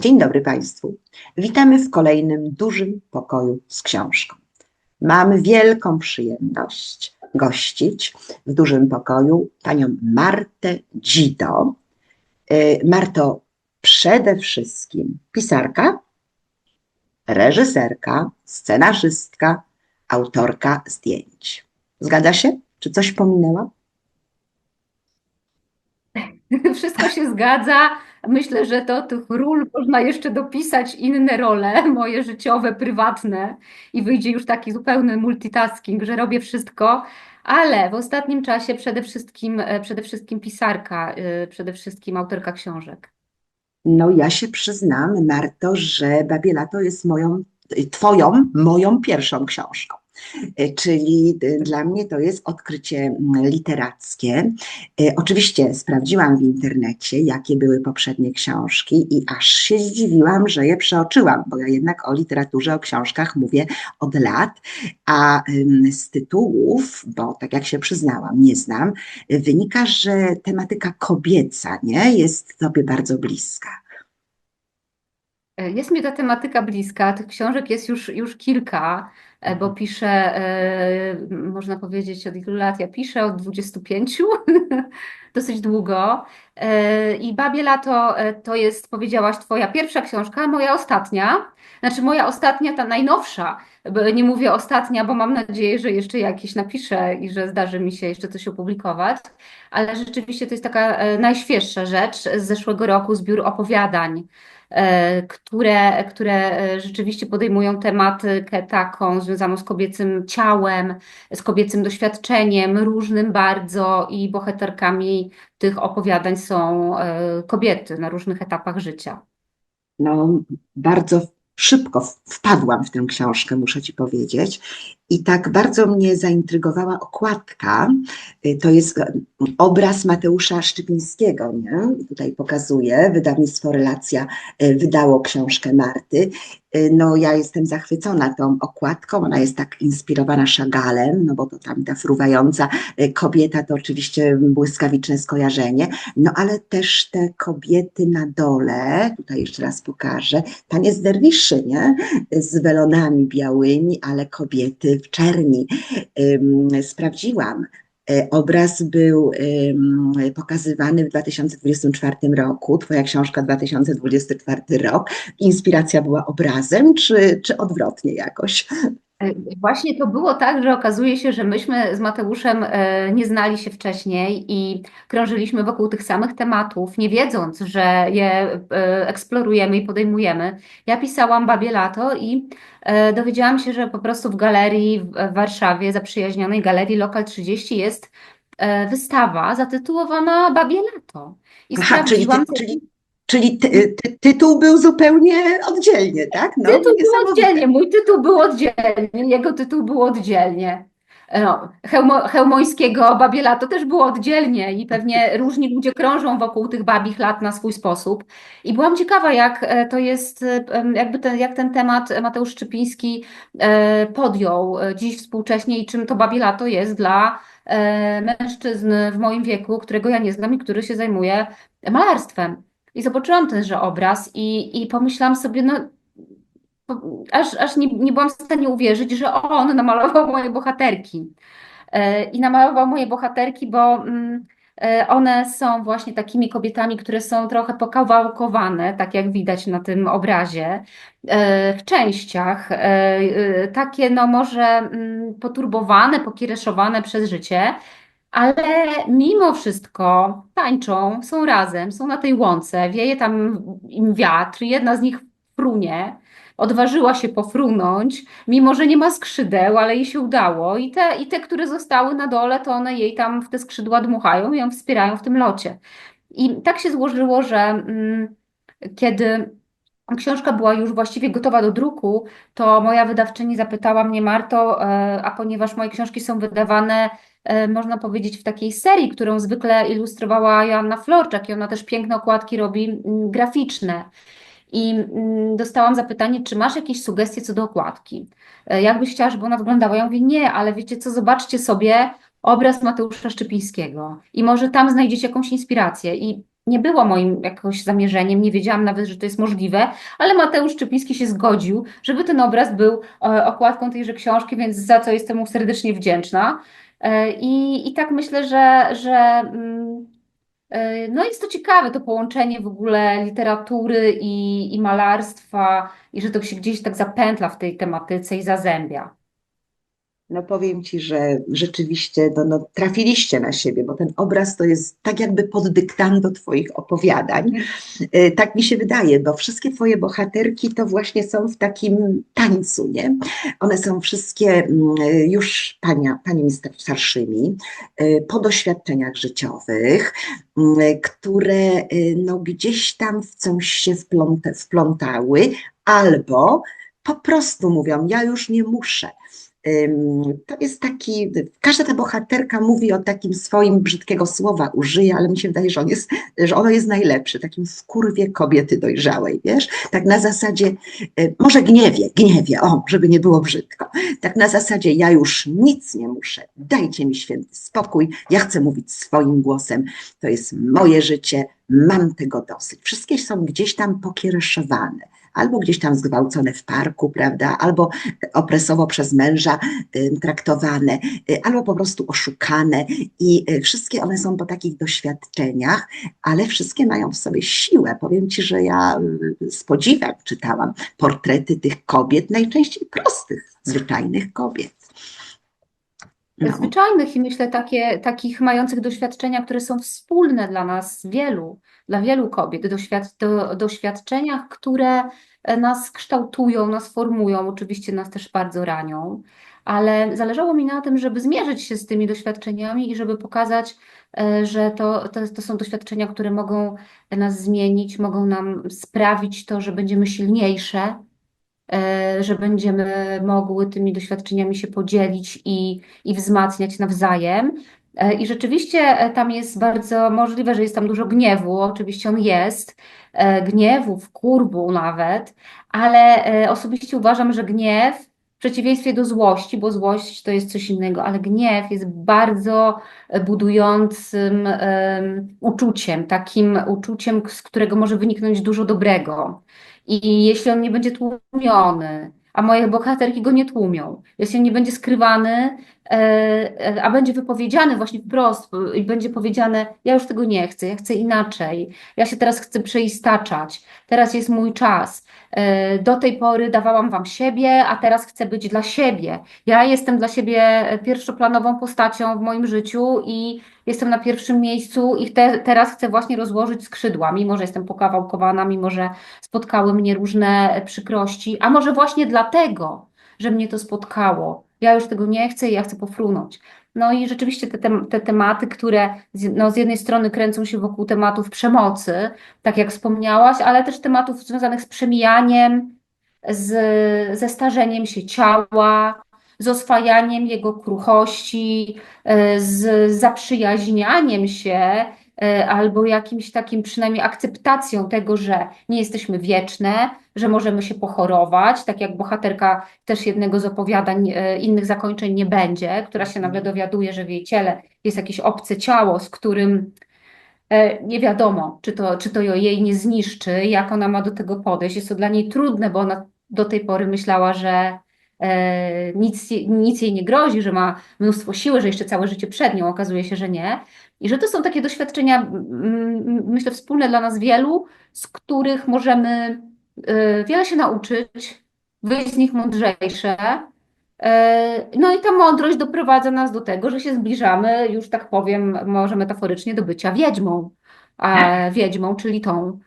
Dzień dobry Państwu. Witamy w kolejnym dużym pokoju z książką. Mamy wielką przyjemność gościć w dużym pokoju panią Martę Dzido. Y, Marto, przede wszystkim pisarka, reżyserka, scenarzystka, autorka zdjęć. Zgadza się? Czy coś pominęła? Wszystko się zgadza. Myślę, że do tych ról można jeszcze dopisać inne role, moje życiowe, prywatne i wyjdzie już taki zupełny multitasking, że robię wszystko, ale w ostatnim czasie przede wszystkim, e, przede wszystkim pisarka, e, przede wszystkim autorka książek. No ja się przyznam, Marto, że Babie Lato jest moją, twoją, moją pierwszą książką. E, Czyli y, dla mnie to jest odkrycie mm, literackie. E, Oczywiście sprawdziłam w internecie, jakie były poprzednie książki i aż się zdziwiłam, że je przeoczyłam, bo ja jednak o literaturze, o książkach mówię od lat, a z tytułów, bo tak jak się przyznałam, nie znam, wynika, że tematyka kobieca nie, jest tobie bardzo bliska. E, Jest mi ta tematyka bliska, tych książek jest już, już kilka, e, bo piszę, e, można powiedzieć, od ilu lat ja piszę? Od 25, dosyć długo. E, I Babie Lato e, to jest, powiedziałaś, twoja pierwsza książka, moja ostatnia. Znaczy moja ostatnia, ta najnowsza. Nie mówię ostatnia, bo mam nadzieję, że jeszcze jakieś napiszę i że zdarzy mi się jeszcze coś opublikować. Ale rzeczywiście to jest taka e, najświeższa rzecz z zeszłego roku, zbiór opowiadań e, które, które e, rzeczywiście podejmują tematykę taką związaną z kobiecym ciałem, z kobiecym doświadczeniem, różnym bardzo i bohaterkami tych opowiadań są e, kobiety na różnych etapach życia. No, bardzo szybko wpadłam w tę książkę, muszę ci powiedzieć. I tak bardzo mnie zaintrygowała okładka. Y, To jest e, obraz Mateusza Szczypińskiego, nie? Tutaj pokazuje. Wydawnictwo Relacja e, wydało książkę Marty. Y, No, ja jestem zachwycona tą okładką. Ona jest tak inspirowana Chagallem, no bo to tam ta fruwająca e, kobieta to oczywiście błyskawiczne skojarzenie. No, ale też te kobiety na dole, tutaj jeszcze raz pokażę, tanie z derwiszy, nie? Z welonami białymi, ale kobiety w czerni. Sprawdziłam. E, Obraz był pokazywany w 2024 roku, twoja książka 2024 rok. Inspiracja była obrazem, czy, czy odwrotnie jakoś? Właśnie to było tak, że okazuje się, że myśmy z Mateuszem e, nie znali się wcześniej i krążyliśmy wokół tych samych tematów, nie wiedząc, że je e, eksplorujemy i podejmujemy. Ja pisałam Babie Lato i e, dowiedziałam się, że po prostu w galerii w Warszawie, zaprzyjaźnionej galerii Lokal 30 jest wystawa zatytułowana Babie Lato. I Aha, czyli, ty, czyli, czyli ty, ty, tytuł był zupełnie oddzielnie, tak? No, Tytuł był oddzielnie, mój tytuł był oddzielnie, jego tytuł był oddzielnie. No, Chełmo, Chełmońskiego Babie Lato też było oddzielnie i pewnie różni ludzie krążą wokół tych babich lat na swój sposób. I byłam ciekawa, jak e, to jest, e, jakby ten, jak ten temat Mateusz Szczypiński podjął dziś współcześnie i czym to Babie Lato jest dla mężczyzn w moim wieku, którego ja nie znam i który się zajmuje malarstwem. I zobaczyłam tenże obraz i, i pomyślałam sobie, no aż, aż nie, nie byłam w stanie uwierzyć, że on namalował moje bohaterki. E, I namalował moje bohaterki, bo mm, e, one są właśnie takimi kobietami, które są trochę pokawałkowane, tak jak widać na tym obrazie, e, w częściach, takie no może mm, poturbowane, pokiereszowane przez życie. Ale mimo wszystko tańczą, są razem, są na tej łące, wieje tam im wiatr, jedna z nich frunie, odważyła się pofrunąć, mimo że nie ma skrzydeł, ale jej się udało. I te, i te, które zostały na dole, to one jej tam w te skrzydła dmuchają i ją wspierają w tym locie. I tak się złożyło, że mm, kiedy książka była już właściwie gotowa do druku, to moja wydawczyni zapytała mnie, Marto, e, a ponieważ moje książki są wydawane, e, można powiedzieć, w takiej serii, którą zwykle ilustrowała Joanna Florczak i ona też piękne okładki robi mm, graficzne. I mm, dostałam zapytanie, czy masz jakieś sugestie co do okładki? E, Jak byś chciała, żeby ona wyglądała? Ja mówię, nie, ale wiecie co, zobaczcie sobie obraz Mateusza Szczypińskiego i może tam znajdziecie jakąś inspirację. I nie było moim jakoś zamierzeniem, nie wiedziałam nawet, że to jest możliwe, ale Mateusz Czypiński się zgodził, żeby ten obraz był e, okładką tejże książki, więc za co jestem mu serdecznie wdzięczna. E, I, i tak myślę, że, że mm, e, no jest to ciekawe, to połączenie w ogóle literatury i, i malarstwa, i że to się gdzieś tak zapętla w tej tematyce i zazębia. No powiem Ci, że rzeczywiście no, no, trafiliście na siebie, bo ten obraz to jest tak jakby pod dyktando Twoich opowiadań. E, Tak mi się wydaje, bo wszystkie Twoje bohaterki to właśnie są w takim tańcu, nie? One są wszystkie mm, już pania, paniami star- starszymi, e, po doświadczeniach życiowych, mm, które e, no, gdzieś tam w coś się wpląta, wplątały, albo po prostu mówią, ja już nie muszę. To jest taki, każda ta bohaterka mówi o takim swoim brzydkiego słowa użyje, ale mi się wydaje, że, on jest, że ono jest najlepsze, takim wkurwie kobiety dojrzałej, wiesz? Tak na zasadzie, y, może gniewie, gniewie, o, żeby nie było brzydko. Tak na zasadzie, ja już nic nie muszę, dajcie mi święty spokój, ja chcę mówić swoim głosem, to jest moje życie, mam tego dosyć. Wszystkie są gdzieś tam pokiereszowane albo gdzieś tam zgwałcone w parku, prawda, albo opresowo przez męża traktowane, y, albo po prostu oszukane i y, wszystkie one są po takich doświadczeniach, ale wszystkie mają w sobie siłę. Powiem Ci, że ja y, z podziwem czytałam portrety tych kobiet, najczęściej prostych, zwyczajnych kobiet. Zwyczajnych i myślę takie, takich mających doświadczenia, które są wspólne dla nas wielu, dla wielu kobiet, doświad, do, doświadczeniach, które e, nas kształtują, nas formują, oczywiście nas też bardzo ranią, ale zależało mi na tym, żeby zmierzyć się z tymi doświadczeniami i żeby pokazać, e, że to, to, to są doświadczenia, które mogą nas zmienić, mogą nam sprawić to, że będziemy silniejsze e, że będziemy mogły tymi doświadczeniami się podzielić i, i wzmacniać nawzajem. E, I rzeczywiście e, tam jest bardzo możliwe, że jest tam dużo gniewu, oczywiście on jest, e, gniewu, wkurwu nawet, ale e, osobiście uważam, że gniew w przeciwieństwie do złości, bo złość to jest coś innego, ale gniew jest bardzo e, budującym em, uczuciem, takim uczuciem, z którego może wyniknąć dużo dobrego. I jeśli on nie będzie tłumiony, a moje bohaterki go nie tłumią, jeśli on nie będzie skrywany, a będzie wypowiedziany właśnie wprost i będzie powiedziane, ja już tego nie chcę, ja chcę inaczej, ja się teraz chcę przeistaczać, teraz jest mój czas. E, Do tej pory dawałam wam siebie, a teraz chcę być dla siebie. Ja jestem dla siebie pierwszoplanową postacią w moim życiu i jestem na pierwszym miejscu i te, teraz chcę właśnie rozłożyć skrzydła, mimo że jestem pokawałkowana, mimo że spotkały mnie różne przykrości, a może właśnie dlatego, że mnie to spotkało. Ja już tego nie chcę i ja chcę pofrunąć. No i rzeczywiście te, tem- te tematy, które z, no, z jednej strony kręcą się wokół tematów przemocy, tak jak wspomniałaś, ale też tematów związanych z przemijaniem, z, ze starzeniem się ciała, z oswajaniem jego kruchości, e, z zaprzyjaźnianiem się albo jakimś takim przynajmniej akceptacją tego, że nie jesteśmy wieczne, że możemy się pochorować, tak jak bohaterka też jednego z opowiadań e, innych zakończeń nie będzie, która się nagle dowiaduje, że w jej ciele jest jakieś obce ciało, z którym e, nie wiadomo, czy to, czy to jej nie zniszczy, jak ona ma do tego podejść. Jest to dla niej trudne, bo ona do tej pory myślała, że e, nic, nic jej nie grozi, że ma mnóstwo siły, że jeszcze całe życie przed nią, okazuje się, że nie. I że to są takie doświadczenia, myślę, wspólne dla nas wielu, z których możemy y, wiele się nauczyć, wyjść z nich mądrzejsze. E, No i ta mądrość doprowadza nas do tego, że się zbliżamy, już tak powiem, może metaforycznie, do bycia wiedźmą. A wiedźmą, czyli tą,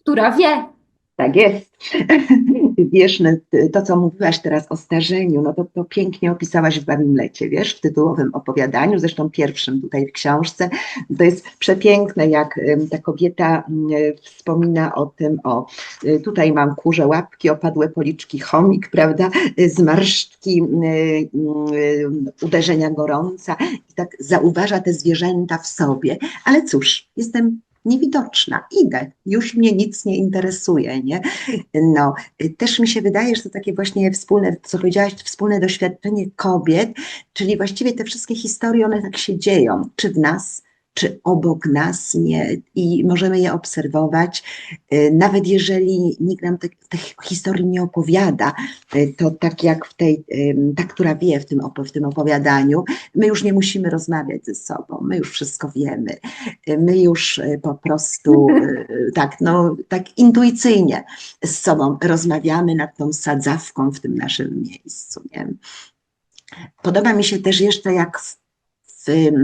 która wie. Tak jest. Wiesz, no, to co mówiłaś teraz o starzeniu, no to, to pięknie opisałaś w Babim Lecie, wiesz, w tytułowym opowiadaniu, zresztą pierwszym tutaj w książce. To jest przepiękne, jak ta kobieta wspomina o tym, o y, tutaj mam kurze łapki, opadłe policzki, chomik, prawda, zmarszczki, y, uderzenia gorąca i tak zauważa te zwierzęta w sobie, ale cóż, jestem niewidoczna, idę, już mnie nic nie interesuje, nie? No, też mi się wydaje, że to takie właśnie wspólne, co powiedziałaś, wspólne doświadczenie kobiet, czyli właściwie te wszystkie historie, one tak się dzieją, czy w nas, czy obok nas, nie, i możemy je obserwować. Y, Nawet jeżeli nikt nam te, te historii nie opowiada, y, to tak jak w tej, ta, która wie w tym, w tym opowiadaniu, my już nie musimy rozmawiać ze sobą, my już wszystko wiemy. Y, My już po prostu tak, no, tak intuicyjnie z sobą rozmawiamy nad tą sadzawką w tym naszym miejscu. Nie? Podoba mi się też jeszcze, jak w,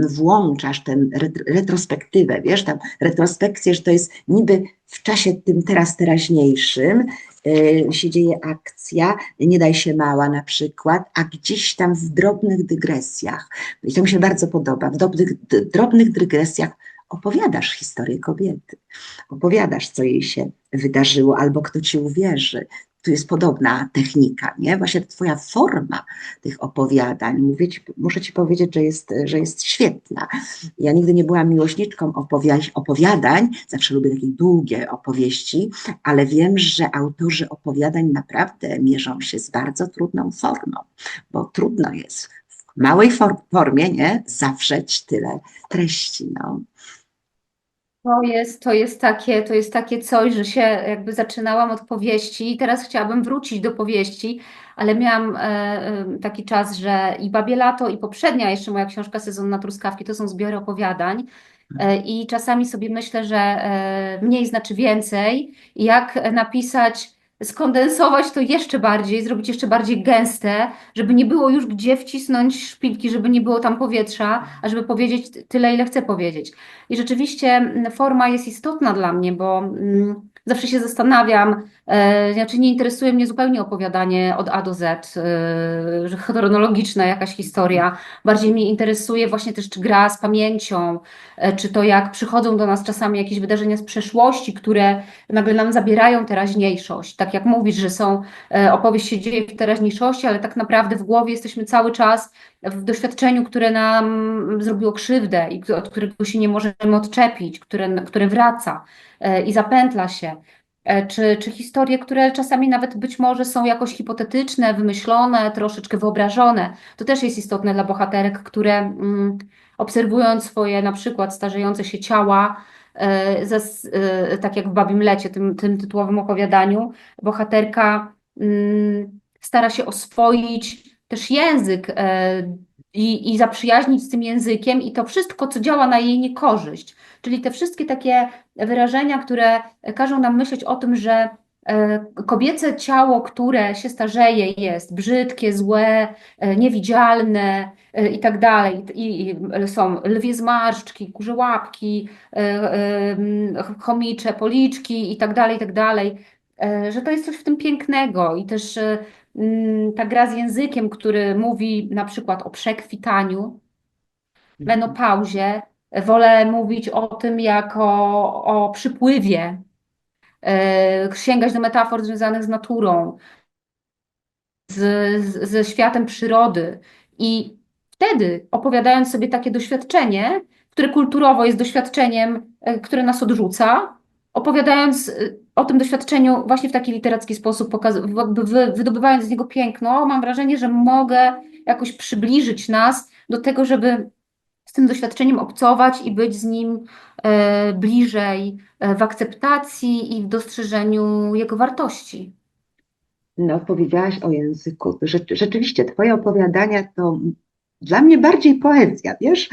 włączasz ret- retrospektywę, wiesz, tam retrospekcję, że to jest niby w czasie tym teraz teraźniejszym y, się dzieje akcja, nie daj się mała na przykład, a gdzieś tam w drobnych dygresjach, i to mi się bardzo podoba, w drobnych, drobnych dygresjach opowiadasz historię kobiety, opowiadasz, co jej się wydarzyło, albo kto ci uwierzy. Tu jest podobna technika, nie? Właśnie twoja forma tych opowiadań, mówię ci, muszę ci powiedzieć, że jest, że jest świetna. Ja nigdy nie byłam miłośniczką opowia- opowiadań, zawsze lubię takie długie opowieści, ale wiem, że autorzy opowiadań naprawdę mierzą się z bardzo trudną formą, bo trudno jest w małej for- formie, nie? Zawrzeć tyle treści, no. To jest, to jest takie, to jest takie coś, że się jakby zaczynałam od powieści i teraz chciałabym wrócić do powieści, ale miałam e, e, taki czas, że i Babie Lato, i poprzednia jeszcze moja książka Sezon na truskawki to są zbiory opowiadań e, i czasami sobie myślę, że e, mniej znaczy więcej jak napisać, skondensować to jeszcze bardziej, zrobić jeszcze bardziej gęste, żeby nie było już gdzie wcisnąć szpilki, żeby nie było tam powietrza, a żeby powiedzieć tyle, ile chcę powiedzieć. I rzeczywiście mm, forma jest istotna dla mnie, bo mm, zawsze się zastanawiam, znaczy nie interesuje mnie zupełnie opowiadanie od A do Z, e, że chronologiczna jakaś historia. Bardziej mnie interesuje właśnie też, czy gra z pamięcią, e, czy to jak przychodzą do nas czasami jakieś wydarzenia z przeszłości, które nagle nam zabierają teraźniejszość. Tak jak mówisz, że są, e, opowieść się dzieje w teraźniejszości, ale tak naprawdę w głowie jesteśmy cały czas w doświadczeniu, które nam zrobiło krzywdę i od którego się nie możemy odczepić, które, które wraca e, i zapętla się. E, Czy, czy historie, które czasami nawet być może są jakoś hipotetyczne, wymyślone, troszeczkę wyobrażone. To też jest istotne dla bohaterek, które mm, obserwując swoje na przykład starzejące się ciała, e, e, tak jak w Babim Lecie, tym, tym tytułowym opowiadaniu, bohaterka mm, stara się oswoić też język i, i zaprzyjaźnić z tym językiem i to wszystko, co działa na jej niekorzyść. Czyli te wszystkie takie wyrażenia, które każą nam myśleć o tym, że e, kobiece ciało, które się starzeje, jest brzydkie, złe, e, niewidzialne e, i tak dalej. I, są lwie zmarszczki, kurze łapki, chomicze policzki i tak dalej, i tak dalej. Że to jest coś w tym pięknego i też ta gra z językiem, który mówi na przykład o przekwitaniu, menopauzie, wolę mówić o tym jako o przypływie, e, sięgać do metafor związanych z naturą, z, ze światem przyrody. I wtedy, opowiadając sobie takie doświadczenie, które kulturowo jest doświadczeniem, e, które nas odrzuca, opowiadając e, o tym doświadczeniu właśnie w taki literacki sposób, wydobywając z niego piękno, mam wrażenie, że mogę jakoś przybliżyć nas do tego, żeby z tym doświadczeniem obcować i być z nim e, bliżej e, w akceptacji i w dostrzeżeniu jego wartości. No, powiedziałaś o języku. Rzecz, rzeczywiście, twoje opowiadania to dla mnie bardziej poezja, wiesz?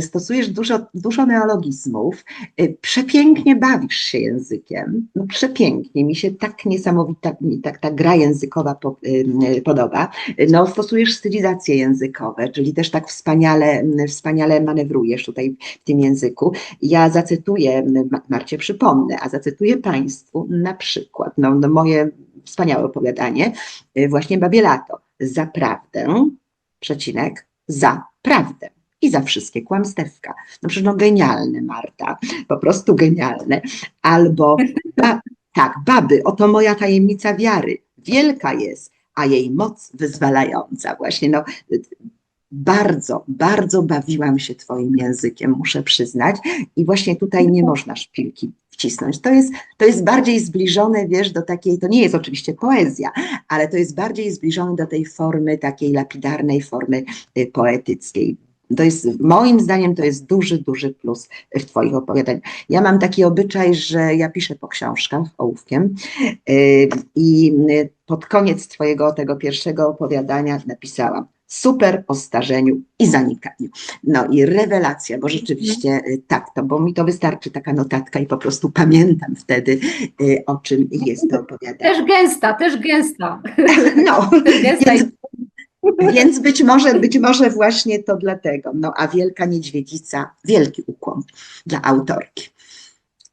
Stosujesz dużo, dużo neologizmów, y, przepięknie bawisz się językiem, no przepięknie, mi się tak niesamowita, tak ta gra językowa podoba. No, stosujesz stylizacje językowe, czyli też tak wspaniale, wspaniale manewrujesz tutaj w tym języku. Ja zacytuję, Ma- Marcie przypomnę, a zacytuję Państwu na przykład, no, no moje wspaniałe opowiadanie, y, właśnie Babie Lato. Przecinek, za prawdę. I za wszystkie kłamstewka. No przecież no genialne, Marta, po prostu genialne. Albo, ba, tak, baby, oto moja tajemnica wiary. Wielka jest, a jej moc wyzwalająca. Właśnie, no, bardzo, bardzo bawiłam się Twoim językiem, muszę przyznać. I właśnie tutaj nie można szpilki wcisnąć. To jest, to jest bardziej zbliżone, wiesz, do takiej, to nie jest oczywiście poezja, ale to jest bardziej zbliżone do tej formy, takiej lapidarnej formy y, poetyckiej. To jest, moim zdaniem, to jest duży, duży plus w Twoich opowiadaniach. Ja mam taki obyczaj, że ja piszę po książkach ołówkiem yy, i yy, pod koniec Twojego tego pierwszego opowiadania napisałam super o starzeniu i zanikaniu. No i rewelacja, bo rzeczywiście yy, tak, to, bo mi to wystarczy taka notatka i po prostu pamiętam wtedy, yy, o czym jest to opowiadanie. Też gęsta, też gęsta. No, Też gęsta więc, więc być może, być może właśnie to dlatego. No a Wielka Niedźwiedzica, wielki ukłon dla autorki.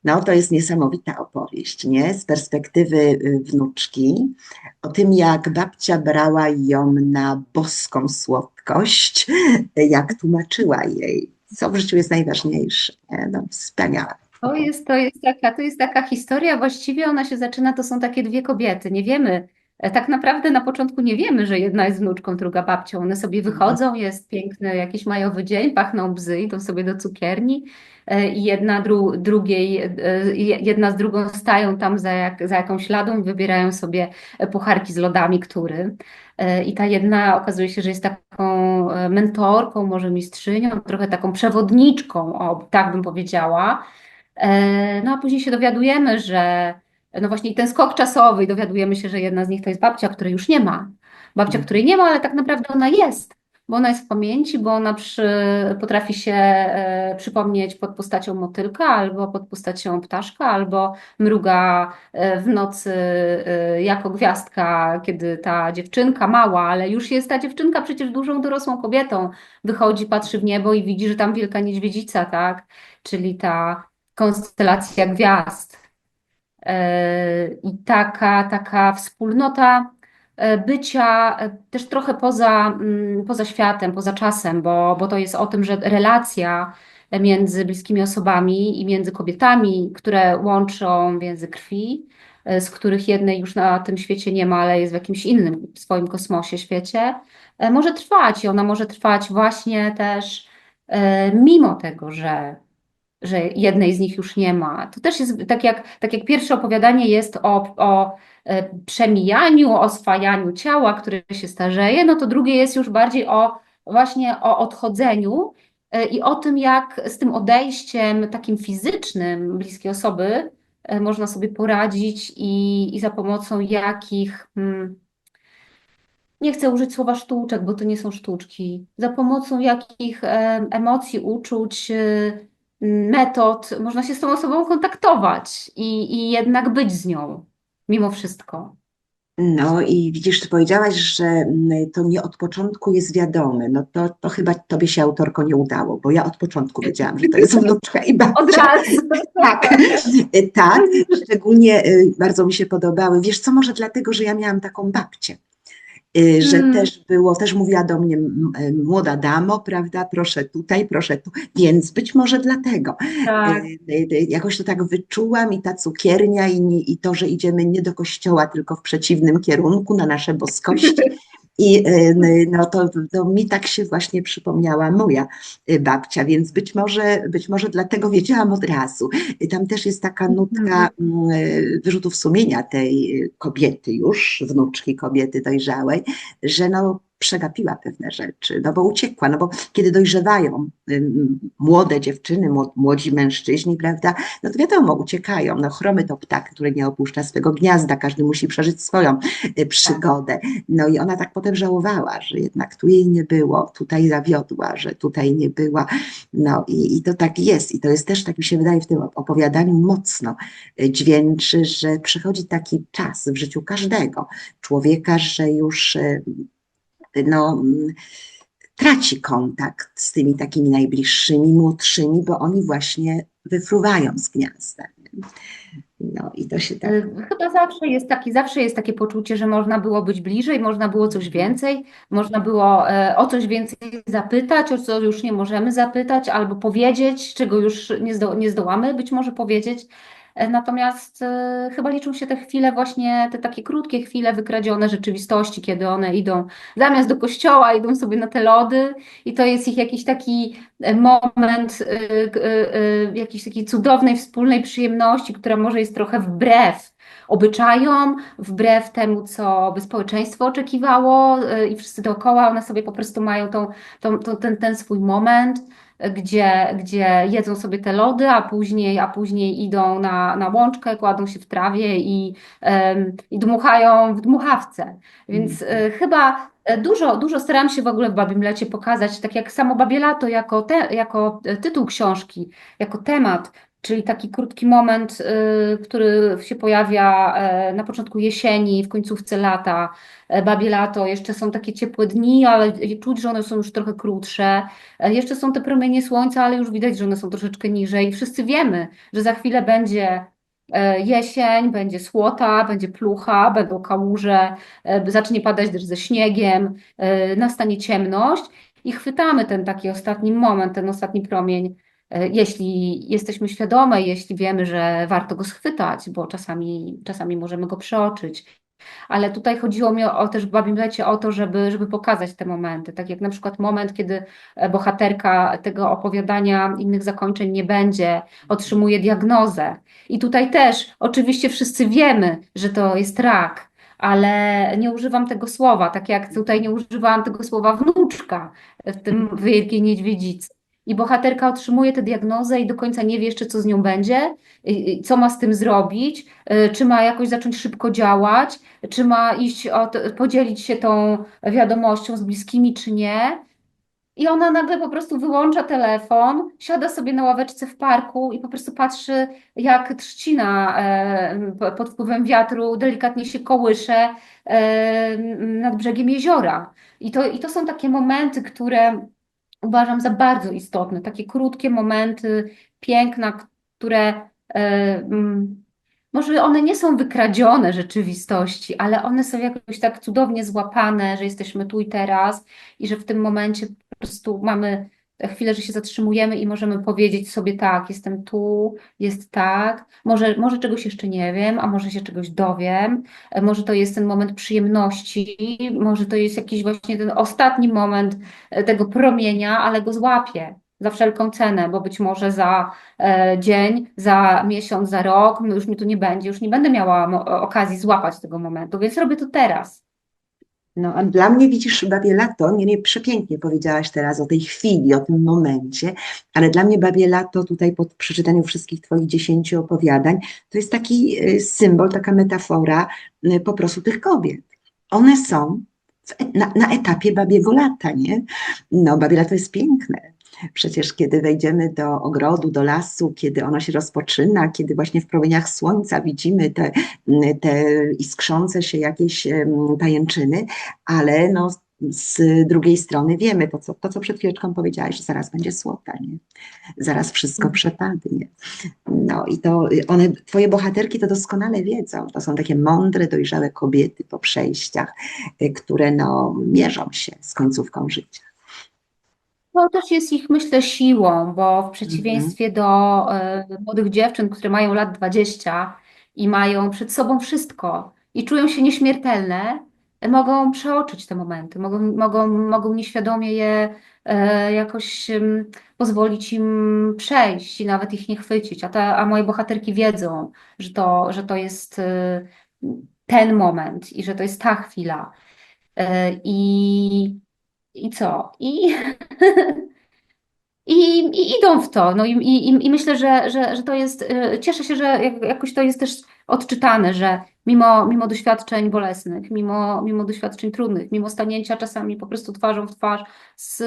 No to jest niesamowita opowieść, nie? Z perspektywy y, wnuczki, o tym jak babcia brała ją na boską słodkość, jak tłumaczyła jej, co w życiu jest najważniejsze. Nie? No wspaniałe. To jest, to jest taka, to jest taka historia, właściwie ona się zaczyna, to są takie dwie kobiety, nie wiemy, tak naprawdę na początku nie wiemy, że jedna jest wnuczką, druga babcią, one sobie wychodzą, jest piękny jakiś majowy dzień, pachną bzy, idą sobie do cukierni e, i jedna dru, drugiej, e, jedna z drugą stają tam za, jak, za jakąś ladą i wybierają sobie pucharki z lodami, który. I ta jedna okazuje się, że jest taką e, mentorką, może mistrzynią, trochę taką przewodniczką, o, tak bym powiedziała. E, No a później się dowiadujemy, że no właśnie ten skok czasowy i dowiadujemy się, że jedna z nich to jest babcia, której już nie ma. Babcia, której nie ma, ale tak naprawdę ona jest, bo ona jest w pamięci, bo ona przy, potrafi się e, przypomnieć pod postacią motylka, albo pod postacią ptaszka, albo mruga e, w nocy e, jako gwiazdka, kiedy ta dziewczynka mała, ale już jest ta dziewczynka przecież dużą dorosłą kobietą, wychodzi, patrzy w niebo i widzi, że tam wielka niedźwiedzica, tak? Czyli ta konstelacja gwiazd. E, I taka, taka wspólnota e, bycia e, też trochę poza, mm, poza światem, poza czasem, bo, bo to jest o tym, że relacja między bliskimi osobami i między kobietami, które łączą więzy krwi, z których jednej już na tym świecie nie ma, ale jest w jakimś innym swoim kosmosie świecie, może trwać i ona może trwać właśnie też mimo tego, że że jednej z nich już nie ma. To też jest tak jak, tak jak pierwsze opowiadanie jest o, o e, przemijaniu, oswajaniu ciała, które się starzeje, no to drugie jest już bardziej o właśnie o odchodzeniu e, i o tym, jak z tym odejściem takim fizycznym bliskiej osoby e, można sobie poradzić i, i za pomocą jakich. Hmm, nie chcę użyć słowa sztuczek, bo to nie są sztuczki. Za pomocą jakich emocji, uczuć, metod można się z tą osobą kontaktować i, i jednak być z nią, mimo wszystko. No i widzisz, ty powiedziałaś, że mm, to nie od początku jest wiadome. No to, to chyba tobie się autorko nie udało, bo ja od początku wiedziałam, że to jest wnuczka i babcia. Od razu. Tak, tak. Szczególnie y, bardzo mi się podobały. Wiesz co, może dlatego, że ja miałam taką babcię. Y, że Mm. też było, też mówiła do mnie y, młoda damo, prawda, proszę tutaj, proszę tu, więc być może dlatego. Tak. Y, Jakoś to tak wyczułam i ta cukiernia i, i to, że idziemy nie do kościoła, tylko w przeciwnym kierunku na nasze boskości. I y, no to, to mi tak się właśnie przypomniała moja y, babcia, więc być może, być może dlatego wiedziałam od razu. Y, Tam też jest taka nutka mm, wyrzutów sumienia tej kobiety już, wnuczki kobiety dojrzałej, że no przegapiła pewne rzeczy, no bo uciekła, no bo kiedy dojrzewają młode dziewczyny, mło- młodzi mężczyźni, prawda, no to wiadomo, uciekają, no chromy to ptak, który nie opuszcza swego gniazda, każdy musi przeżyć swoją y, przygodę, no i ona tak potem żałowała, że jednak tu jej nie było, tutaj zawiodła, że tutaj nie była, no i, i to tak jest. I to jest też, tak mi się wydaje, w tym opowiadaniu mocno y, dźwięczy, że przychodzi taki czas w życiu każdego. Człowieka, że już y, no, mm, traci kontakt z tymi takimi najbliższymi, młodszymi, bo oni właśnie wyfruwają z gniazda. No i to się tak. Y, Chyba zawsze jest taki, zawsze jest takie poczucie, że można było być bliżej, można było coś więcej, można było e, o coś więcej zapytać, o co już nie możemy zapytać, albo powiedzieć, czego już nie, zdo, nie zdołamy być może powiedzieć. E, Natomiast e, chyba liczą się te chwile, właśnie te takie krótkie chwile wykradzione rzeczywistości, kiedy one idą zamiast do kościoła, idą sobie na te lody i to jest ich jakiś taki e, moment jakiejś takiej cudownej wspólnej przyjemności, która może jest trochę wbrew obyczajom, wbrew temu, co by społeczeństwo oczekiwało i wszyscy dookoła, one sobie po prostu mają tą, tą, tą, ten, ten swój moment, gdzie, gdzie jedzą sobie te lody, a później, a później idą na, na łączkę, kładą się w trawie i, i dmuchają w dmuchawce. Więc y, chyba e, dużo, dużo staram się w ogóle w Babim Lecie pokazać, tak jak samo Babie Lato jako, te, jako e, tytuł książki, jako temat, czyli taki krótki moment, y, który się pojawia e, na początku jesieni, w końcówce lata. E, Babie lato, jeszcze są takie ciepłe dni, ale czuć, że one są już trochę krótsze. E, Jeszcze są te promienie słońca, ale już widać, że one są troszeczkę niżej. Wszyscy wiemy, że za chwilę będzie jesień, będzie słota, będzie plucha, będą kałuże, zacznie padać deszcz ze śniegiem, nastanie ciemność i chwytamy ten taki ostatni moment, ten ostatni promień Jeśli jesteśmy świadome, jeśli wiemy, że warto go schwytać, bo czasami, czasami możemy go przeoczyć. Ale tutaj chodziło mi o, też w Babim Lecie o to, żeby, żeby pokazać te momenty. Tak jak na przykład moment, kiedy e, bohaterka tego opowiadania innych zakończeń nie będzie, otrzymuje diagnozę. I tutaj też oczywiście wszyscy wiemy, że to jest rak, ale nie używam tego słowa, tak jak tutaj nie używałam tego słowa wnuczka w tym Wielkiej Niedźwiedzicy. I bohaterka otrzymuje tę diagnozę i do końca nie wie jeszcze, co z nią będzie, co ma z tym zrobić, y, czy ma jakoś zacząć szybko działać, czy ma iść od, podzielić się tą wiadomością z bliskimi, czy nie. I ona nagle po prostu wyłącza telefon, siada sobie na ławeczce w parku i po prostu patrzy, jak trzcina e, po- pod wpływem wiatru delikatnie się kołysze e, nad brzegiem jeziora. I to, I to są takie momenty, które uważam za bardzo istotne. Takie krótkie momenty piękna, które e, mm, może one nie są wykradzione rzeczywistości, ale one są jakoś tak cudownie złapane, że jesteśmy tu i teraz i że w tym momencie po prostu mamy chwilę, że się zatrzymujemy i możemy powiedzieć sobie tak, jestem tu, jest tak, może, może czegoś jeszcze nie wiem, a może się czegoś dowiem, e, może to jest ten moment przyjemności, może to jest jakiś właśnie ten ostatni moment e, tego promienia, ale go złapię za wszelką cenę, bo być może za e, dzień, za miesiąc, za rok no już mi tu nie będzie, już nie będę miała okazji złapać tego momentu, więc robię to teraz. No, a dla mnie widzisz, Babie Lato, nie, nie, przepięknie powiedziałaś teraz o tej chwili, o tym momencie, ale dla mnie Babie Lato tutaj po przeczytaniu wszystkich Twoich dziesięciu opowiadań, to jest taki y, symbol, taka metafora y, po prostu tych kobiet. One są e- na, na etapie babiego lata, nie? No, babie lato jest piękne. Przecież kiedy wejdziemy do ogrodu, do lasu, kiedy ono się rozpoczyna, kiedy właśnie w promieniach słońca widzimy te, te iskrzące się jakieś pajęczyny, ale no, z drugiej strony wiemy to, co, to, co przed chwileczką powiedziałaś, że zaraz będzie słota, nie? Zaraz wszystko przepadnie. No i to y, one, twoje bohaterki to doskonale wiedzą. To są takie mądre, dojrzałe kobiety po przejściach, y, które no, mierzą się z końcówką życia. To też jest ich, myślę, siłą, bo w przeciwieństwie do e, młodych dziewczyn, które mają lat 20 i mają przed sobą wszystko i czują się nieśmiertelne, mogą przeoczyć te momenty, mogą, mogą, mogą nieświadomie je e, jakoś em, pozwolić im przejść i nawet ich nie chwycić. A, te, a moje bohaterki wiedzą, że to, że to jest e, ten moment i że to jest ta chwila. I, i co? I I, i idą w to. No i, i, i myślę, że, że, że to jest, y, cieszę się, że jak- jakoś to jest też odczytane, że mimo, mimo doświadczeń bolesnych, mimo, mimo doświadczeń trudnych, mimo stanięcia czasami po prostu twarzą w twarz z,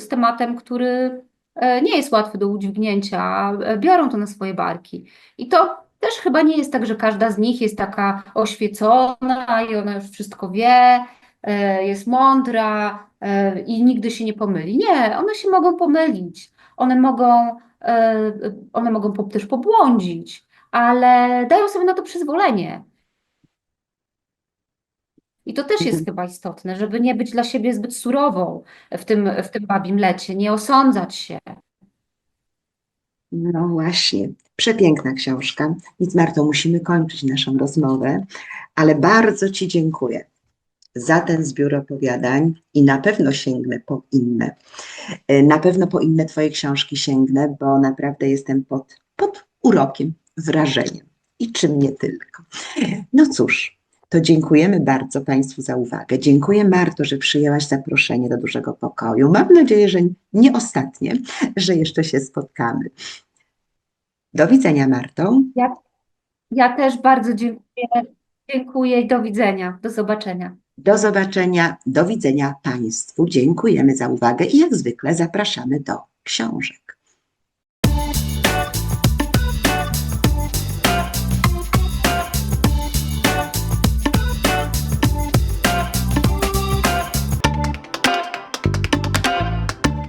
z tematem, który e, nie jest łatwy do udźwignięcia, e, biorą to na swoje barki. I to też chyba nie jest tak, że każda z nich jest taka oświecona i ona już wszystko wie, jest mądra e, i nigdy się nie pomyli. Nie, one się mogą pomylić. One mogą, e, one mogą też pobłądzić, ale dają sobie na to przyzwolenie. I to też jest chyba istotne, żeby nie być dla siebie zbyt surową w tym, w tym babim lecie, nie osądzać się. No właśnie, przepiękna książka. Nic, Marto, musimy kończyć naszą rozmowę, ale bardzo Ci dziękuję za ten zbiór opowiadań i na pewno sięgnę po inne. E, Na pewno po inne Twoje książki sięgnę, bo naprawdę jestem pod, pod urokiem, wrażeniem. i czym nie tylko. No cóż, to dziękujemy bardzo Państwu za uwagę. Dziękuję Marto, że przyjęłaś zaproszenie do dużego pokoju. Mam nadzieję, że nie ostatnie, że jeszcze się spotkamy. Do widzenia, Marto. Ja też bardzo dziękuję. Dziękuję i do widzenia. Do zobaczenia. Do zobaczenia, do widzenia Państwu. Dziękujemy za uwagę i jak zwykle zapraszamy do książek.